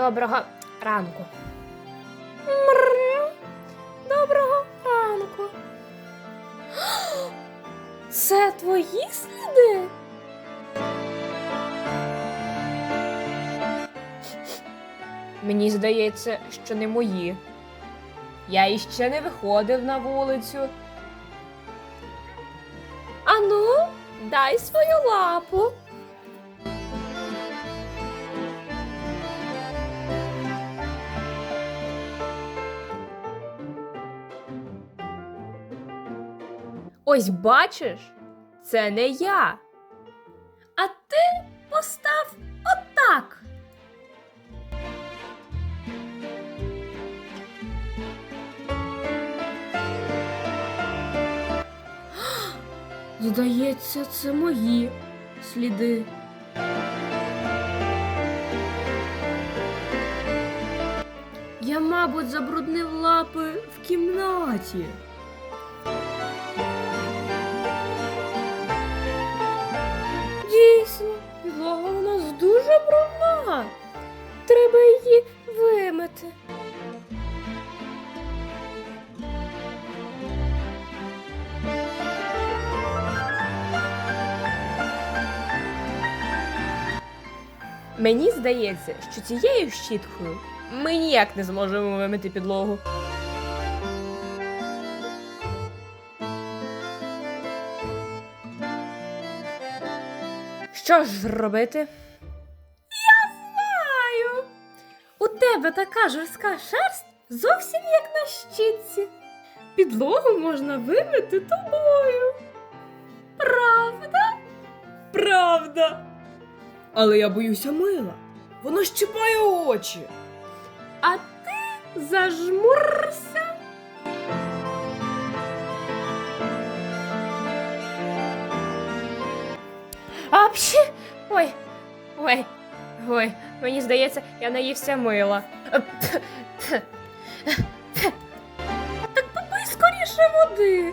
Доброго ранку. Мрррр. Доброго ранку. Це твої сліди? Мені здається, що не мої. Я іще не виходив на вулицю. Ану, дай свою лапу. Ось бачиш, це не я. А ти постав отак. Здається, це мої сліди. Я, мабуть, забруднив лапи в кімнаті. Мені здається, що цією щіткою ми ніяк не зможемо вимити підлогу. Що ж робити? Я знаю. У тебе така жорстка шерсть зовсім як на щітці. Підлогу можна вимити тобою. Правда? Правда. Але я боюся мила. Воно щипає очі. А ти зажмурся. Апші! Ой, ой, ой, мені здається, я наївся мила. Так попий скоріше води.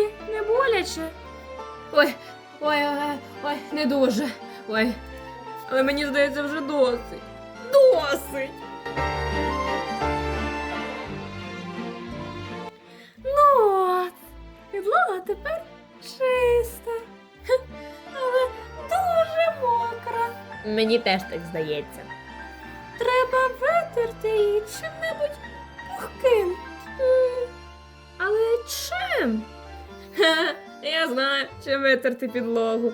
Тобі не боляче? Ой, ой, ой, ой, не дуже. Ой. Але мені здається, вже досить. Досить. Ну от, підлога тепер чиста. Але дуже мокра. Мені теж так здається. Треба витерти її чим-небудь пухким. Але чим? Ха, я знаю, чим витерти підлогу.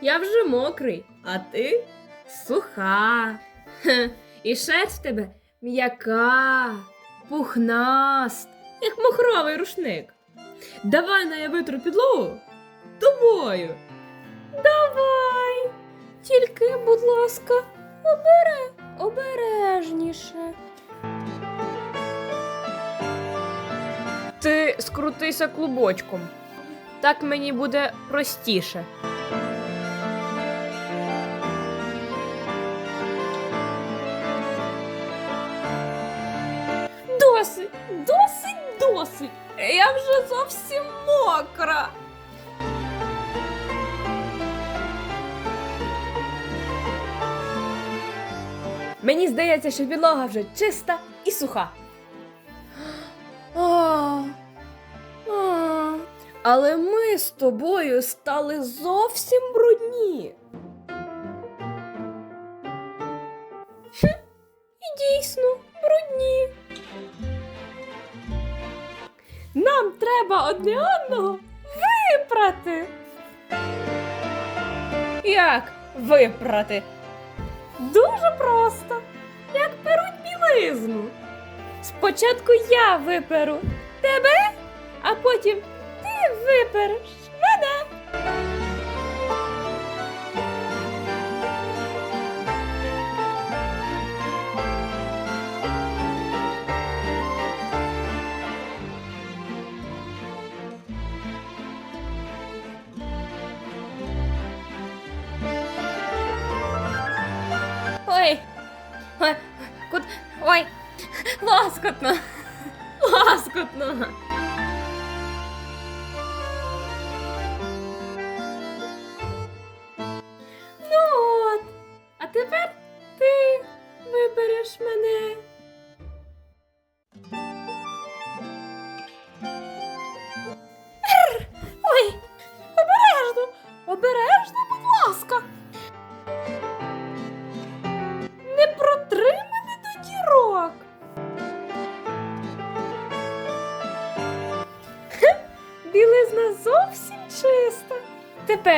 Я вже мокрий, а ти суха. Хе, І шерсть в тебе м'яка, пухнаст, як махровий рушник. Давай на я витру підлогу тобою. Давай. Тільки, будь ласка, обере обережніше. Ти скрутися клубочком. Так мені буде простіше. Досить, досить, досить. Я вже зовсім мокра. Мені здається, що підлога вже чиста і суха. А, але ми з тобою стали зовсім брудні. Хм, і дійсно брудні. Нам треба одне одного випрати. Як випрати? Дуже просто, як перуть білизну. Спочатку я виперу тебе, а потім випереш мене. Ой, ой, кут, ой, ласкотно, ласкотно.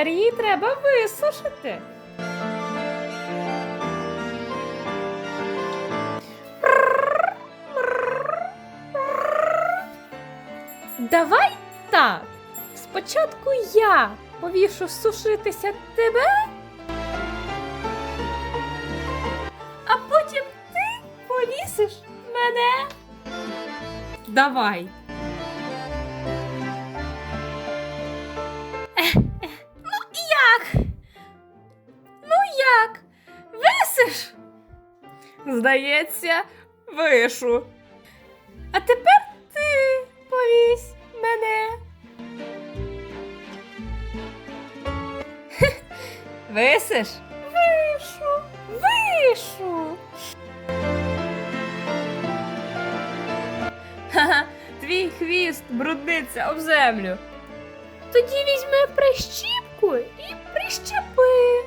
Тепер її треба висушити. Давай так. Спочатку я повішу сушитися тебе, а потім ти повісиш мене. Давай. Здається, вишу. А тепер ти повісь мене. Висиш? Вишу, вишу. Ха-ха, твій хвіст брудниться об землю. Тоді візьми прищіпку і прищепи.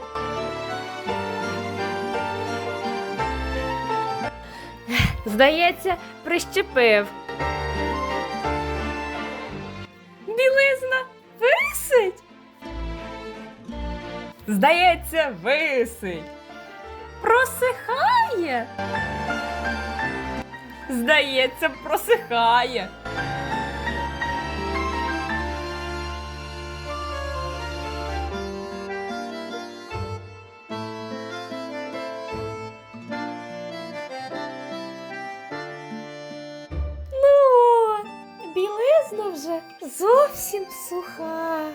Здається, прищепив. Білизна висить. Здається, висить. Просихає. Здається, просихає. Вже зовсім суха.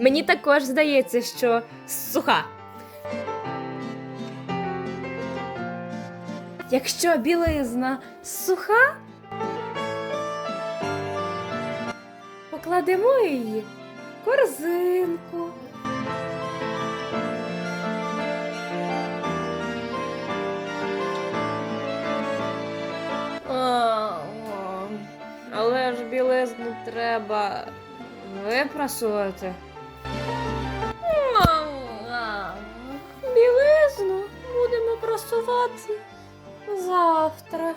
Мені також здається, що суха. Якщо білизна суха, покладемо її в корзинку. Треба випрасувати. Білизну будемо прасувати завтра.